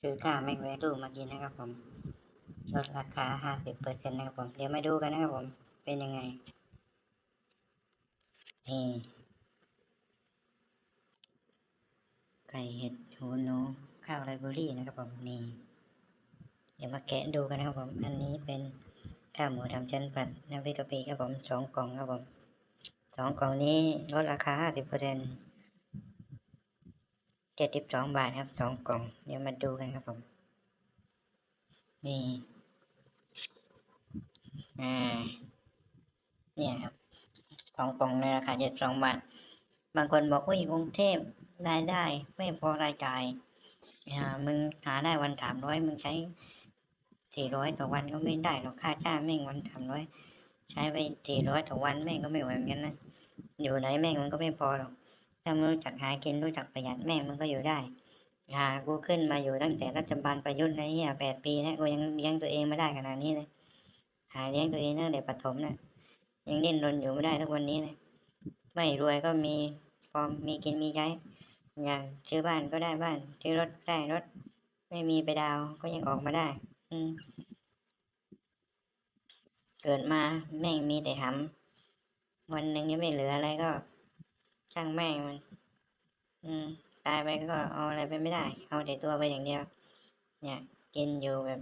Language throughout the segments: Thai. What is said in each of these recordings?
ซื้อข้าวแม็กแวลูมากินนะครับผมลดราคาห้าสิบเปอร์เซ็นต์นะครับผม เดี๋ยวมาดูกันนะครับผม เป็นยังไงนี่ไก่เห็ดหูหนูข้าวไรเบอรี่นะครับผม นี่ เดี๋ยวมาแกะดูกันนะครับผม อันนี้เป็นข้าวหมูทำชั้นผัดน้ำพริกกะปิครับผมสองกล่องครับผมสองกล่องนี้ลดราคาห้าสิบเปอร์เซ็นต์เจ็ดสิบสองบาทครับสองกล่อง เดี๋ยวมาดูกันครับผม นี่อ่าเนี่ยครับสองกล่องในราคาเจ็ดสองบาท บางคนบอกอุ้ยกรุงเทพรายได้ไม่พอรายจ่ายอ่ามึงหาได้วันสามร้อยมึงใช้สี่ร้อยต่อวันก็ไม่ได้หรอกค่าจ้างแม่งวันสามร้อยใช้ไปสี่ร้อยต่อวันแม่งก็ไม่ไหวเหมือนกันนะอยู่ไหนแม่งมันก็ไม่พอหรอก ถ้ามึงรู้จักหากินรู้จักประหยัดแม่งมันก็อยู่ได้หากูขึ้นมาอยู่ตั้งแต่รัฐบาลประยุทธ์นะเฮียแปดปีแล้วกูยังเลี้ยงตัวเองไม่ได้ขนาดนี้เลยหาเลี้ยงตัวเองตั้งแต่ประถมน่ะยังดิ้นรนอยู่ไม่ได้ทุกวันนี้เลยไม่รวยก็มีพอมีกินมีใช้อย่างซื้อบ้านก็ได้บ้านซื้อรถได้รถ ไม่มีไปดาวก็ยังออกมาได้ อืมเกิดมาแม่งมีแต่หำวันหนึ่งยังไม่เหลืออะไรก็ ช่างแม่งมัน อืม ตายไปก็เอาอะไรไปไม่ได้ เอาแต่ตัวไปอย่างเดียว เนี่ย กินอยู่แบบ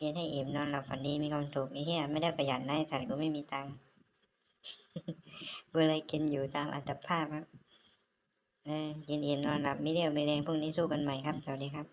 กินให้อิ่มนอนหลับฝันดีมีความสุขไอ้เหี้ยไม่ได้ประหยัดนะไอ้สัตว์กูไม่มีตังค์กูเลยกินอยู่ตามอัตภาพครับเออกินอิ่มนอนหลับไม่เรียวไม่แรงพรุ่งนี้สู้กันใหม่ครับสวัสดีครับ